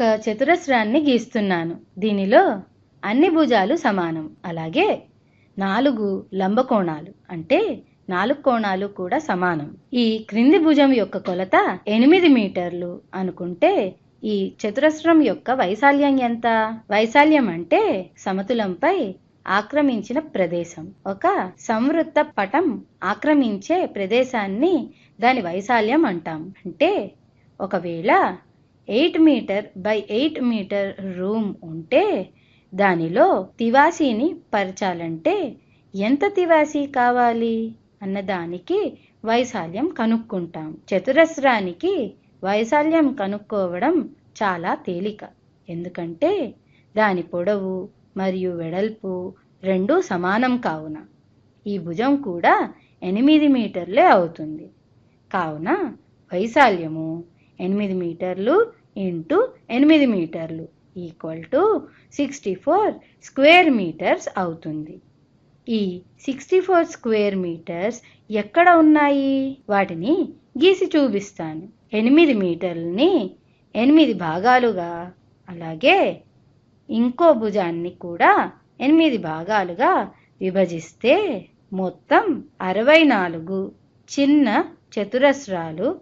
ఒక చతురస్రాన్ని గీస్తున్నాను. దీనిలో అన్ని భుజాలు సమానం. అలాగే నాలుగు లంబకోణాలు అంటే నాలుగు కోణాలు కూడా సమానం. ఈ క్రింది భుజం యొక్క కొలత ఎనిమిది మీటర్లు అనుకుంటే ఈ చతురస్రం యొక్క వైశాల్యం ఎంత? వైశాల్యం అంటే సమతులంపై ఆక్రమించిన ప్రదేశం. ఒక సంవృత్త పటం ఆక్రమించే ప్రదేశాన్ని దాని వైశాల్యం అంటాం. అంటే ఒకవేళ eight meter by eight meter room ఉంటే దానిలో తివాసీని పరచాలంటే ఎంత తివాసీ కావాలి? అన్నదానికి వైశాల్యం కనుక్కుంటాం. చతురస్రానికి వైశాల్యం కనుక్కోవడం చాలా తేలిక. ఎందుకంటే దాని పొడవు మరియు వెడల్పు రెండూ సమానం కావున. ఈ భుజం కూడా ఎనిమిది మీటర్లే అవుతుంది. కావున వైశాల్యము ఎనిమిది మీటర్లు ఇంటూ ఎనిమిది మీటర్లు equal to sixty four square meters అవుతుంది. ఈ సిక్స్టీ ఫోర్ స్క్వేర్ మీటర్స్ ఎక్కడ ఉన్నాయి? వాటిని గీసి చూపిస్తాను. ఎనిమిది మీటర్లని ఎనిమిది భాగాలుగా అలాగే ఇంకో భుజాన్ని కూడా ఎనిమిది భాగాలుగా విభజిస్తే మొత్తం అరవై నాలుగు చిన్న చతురస్రాలు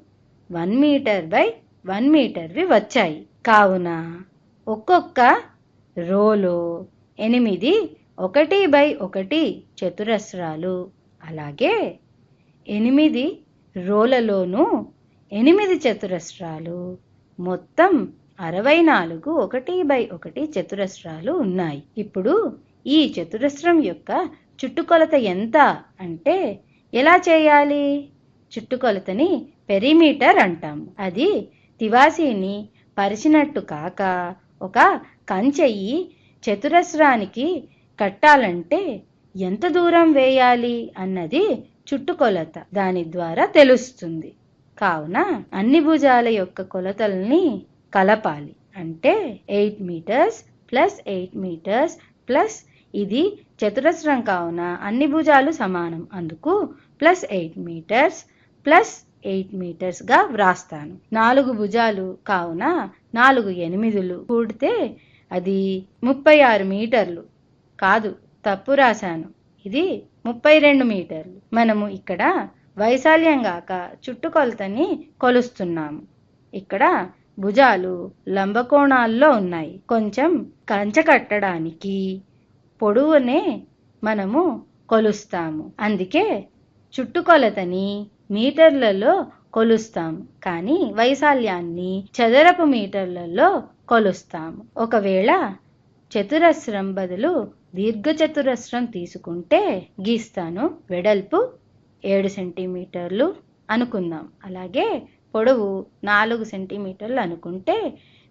వన్ మీటర్ బై వన్ మీటర్వి వచ్చాయి. కావున ఒక్కొక్క రోలో ఎనిమిది ఒకటి బై ఒకటి చతురస్రాలు. అలాగే ఎనిమిది రోలలోనూ ఎనిమిది చతురస్రాలు. మొత్తం అరవై నాలుగు ఒకటి బై ఒకటి చతురస్రాలు ఉన్నాయి. ఇప్పుడు ఈ చతురస్రం యొక్క చుట్టుకొలత ఎంత అంటే ఎలా చేయాలి? చుట్టుకొలతని పెరిమీటర్ అంటాము అది తివాసీని పరిచినట్టు కాక ఒక కంచెయి చతురస్రానికి కట్టాలంటే ఎంత దూరం వేయాలి అన్నది చుట్టుకొలత దాని ద్వారా తెలుస్తుంది. కావున అన్ని భుజాల యొక్క కొలతల్ని కలపాలి. అంటే eight meters plus eight meters plus ఇది చతురస్రం కావున అన్ని భుజాలు సమానం. అందుకు plus eight meters plus eight మీటర్స్గా వ్రాస్తాను. నాలుగు భుజాలు కావున నాలుగు ఎనిమిదిలు కూడితే అది ముప్పై ఆరు మీటర్లు. కాదు తప్పు రాశాను. ఇది ముప్పై రెండు మీటర్లు. మనము ఇక్కడ వైశాల్యం గాక చుట్టుకొలతని కొలుస్తున్నాము. ఇక్కడ భుజాలు లంబకోణాల్లో ఉన్నాయి. కొంచెం కంచె కట్టడానికి పొడవునే మనము కొలుస్తాము. అందుకే చుట్టుకొలతని మీటర్లలో కొలుస్తాము కానీ వైశాల్యాన్ని చదరపు మీటర్లలో కొలుస్తాము ఒకవేళ చతురస్రం బదులు దీర్ఘచతురస్రం తీసుకుంటే గీస్తాను. వెడల్పు ఏడు సెంటీమీటర్లు అనుకుందాం. అలాగే పొడవు నాలుగు సెంటీమీటర్లు అనుకుంటే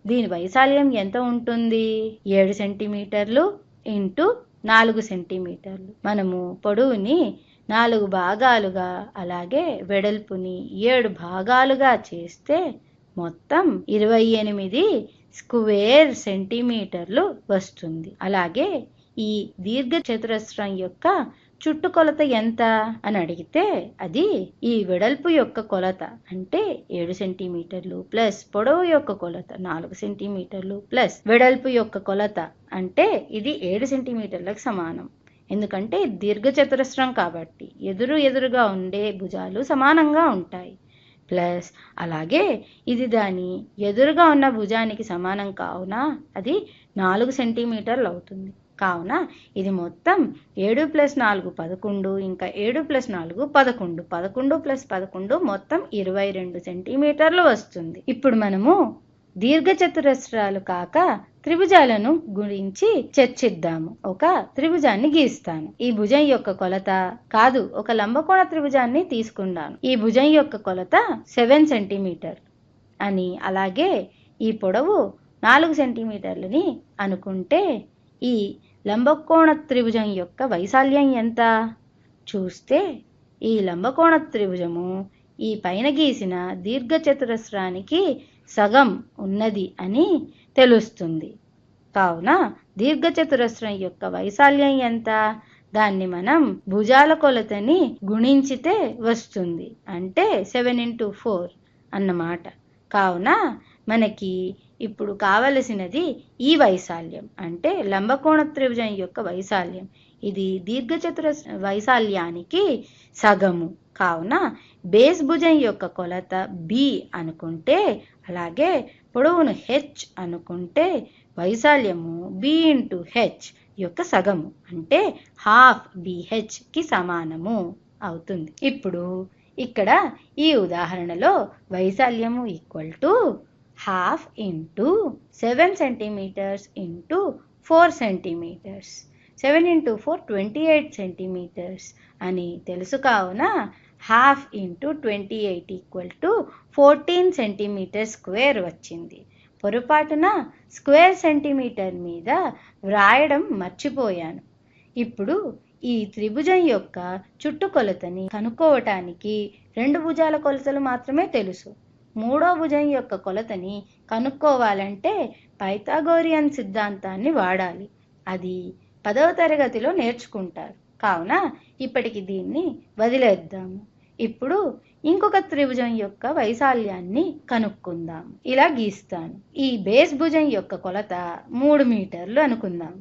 దీని వైశాల్యం ఎంత ఉంటుంది? ఏడు సెంటీమీటర్లు ఇంటూ నాలుగు సెంటీమీటర్లు. మనము పొడవుని నాలుగు భాగాలుగా అలాగే వెడల్పుని ఏడు భాగాలుగా చేస్తే మొత్తం ఇరవై ఎనిమిది స్క్వేర్ సెంటీమీటర్లు వస్తుంది. అలాగే ఈ దీర్ఘ చతురస్రం యొక్క చుట్టుకొలత ఎంత అని అడిగితే అది ఈ వెడల్పు యొక్క కొలత అంటే ఏడు సెంటీమీటర్లు ప్లస్ పొడవు యొక్క కొలత నాలుగు సెంటీమీటర్లు ప్లస్ వెడల్పు యొక్క కొలత అంటే ఇది ఏడు సెంటీమీటర్లకు సమానం. ఎందుకంటే దీర్ఘచతురస్రం కాబట్టి ఎదురు ఎదురుగా ఉండే భుజాలు సమానంగా ఉంటాయి. ప్లస్ అలాగే ఇది దాని ఎదురుగా ఉన్న భుజానికి సమానం కావున అది నాలుగు సెంటీమీటర్లు అవుతుంది. కావున ఇది మొత్తం ఏడు ప్లస్ నాలుగు పదకొండు ఇంకా ఏడు ప్లస్ నాలుగు పదకొండు పదకొండు ప్లస్ పదకొండు మొత్తం ఇరవై రెండు సెంటీమీటర్లు వస్తుంది. ఇప్పుడు మనము దీర్ఘచతురస్రాలు కాక త్రిభుజాలను గురించి చర్చిద్దాము. ఒక త్రిభుజాన్ని గీస్తాను. ఈ భుజం యొక్క కొలత కాదు ఒక లంబకోణ త్రిభుజాన్ని తీసుకున్నాను ఈ భుజం యొక్క కొలత సెవెన్ సెంటీమీటర్ అని అలాగే ఈ పొడవు నాలుగు సెంటీమీటర్లని అనుకుంటే ఈ లంబకోణ త్రిభుజం యొక్క వైశాల్యం ఎంత? చూస్తే ఈ లంబకోణ త్రిభుజము ఈ పైన గీసిన దీర్ఘచతురస్రానికి సగం ఉన్నది అని తెలుస్తుంది. కావున దీర్ఘచతురస్రం యొక్క వైశాల్యం ఎంత? దాన్ని మనం భుజాల కొలతని గుణించితే వస్తుంది. అంటే సెవెన్ ఇంటూ ఫోర్ అన్నమాట. కావున మనకి ఇప్పుడు కావలసినది ఈ వైశాల్యం. అంటే లంబకోణ త్రిభుజం యొక్క వైశాల్యం. ఇది దీర్ఘచతుర వైశాల్యానికి సగము. కావున బేస్ భుజం యొక్క కొలత బి అనుకుంటే అలాగే పొడవును హెచ్ అనుకుంటే వైశాల్యము బి ఇంటూ హెచ్ యొక్క సగము అంటే హాఫ్ బిహెచ్కి సమానము అవుతుంది. ఇప్పుడు ఇక్కడ ఈ ఉదాహరణలో వైశాల్యము equal to half into seven centimeters into four centimeters. Seven into four twenty eight centimeters అని తెలుసు కావున half into twenty eight equal to fourteen centimeter square వచ్చింది. పొరపాటున స్క్వేర్ సెంటీమీటర్ మీద వ్రాయడం మర్చిపోయాను. ఇప్పుడు ఈ త్రిభుజం యొక్క చుట్టుకొలతని కనుక్కోవటానికి రెండు భుజాల కొలతలు మాత్రమే తెలుసు. మూడో భుజం యొక్క కొలతని కనుక్కోవాలంటే పైథాగోరియన్ సిద్ధాంతాన్ని వాడాలి. అది పదవ తరగతిలో నేర్చుకుంటారు. కావున ఇప్పటికి దీన్ని వదిలేద్దాము. ఇప్పుడు ఇంకొక త్రిభుజం యొక్క వైశాల్యాన్ని కనుక్కుందాం. ఇలా గీస్తాను. ఈ బేస్ భుజం యొక్క కొలత మూడు మీటర్లు అనుకుందాం.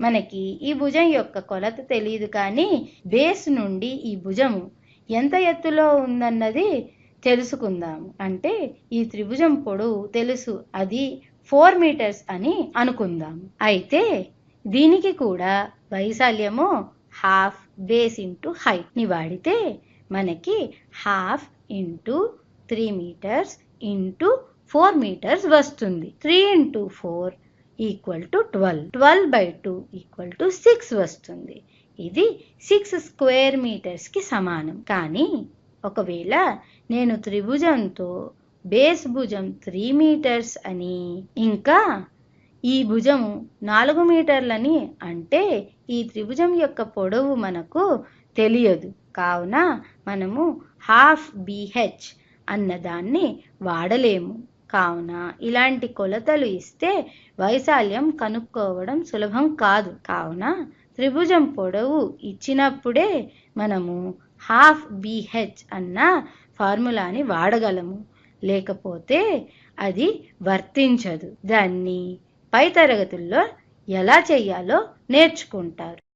మనకి ఈ భుజం యొక్క కొలత తెలియదు కానీ బేస్ నుండి ఈ భుజము ఎంత ఎత్తులో ఉందన్నది తెలుసుకుందాము అంటే ఈ త్రిభుజం పొడవు తెలుసు అది ఫోర్ మీటర్స్ అని అనుకుందాం. అయితే దీనికి కూడా వైశాల్యము హాఫ్ బేస్ ఇంటూ హైట్ని వాడితే మనకి half into three meters into four meters వస్తుంది. Three into four equal to twelve twelve by two equal to six వస్తుంది. ఇది సిక్స్ స్క్వేర్ మీటర్స్కి సమానం. కానీ ఒకవేళ నేను త్రిభుజంతో బేస్ భుజం త్రీ మీటర్స్ అని ఇంకా ఈ భుజము నాలుగు మీటర్లని అంటే ఈ త్రిభుజం యొక్క పొడవు మనకు తెలియదు. కావున మనము హాఫ్ బిహెచ్ అన్నదాన్ని వాడలేము. కావున ఇలాంటి కొలతలు ఇస్తే వైశాల్యం కనుక్కోవడం సులభం కాదు. కావున త్రిభుజం పొడవు ఇచ్చినప్పుడే మనము హాఫ్ బిహెచ్ అన్న ఫార్ములాని వాడగలము. లేకపోతే అది వర్తించదు. దాన్ని పై తరగతుల్లో ఎలా చెయ్యాలో నేర్చుకుంటారు.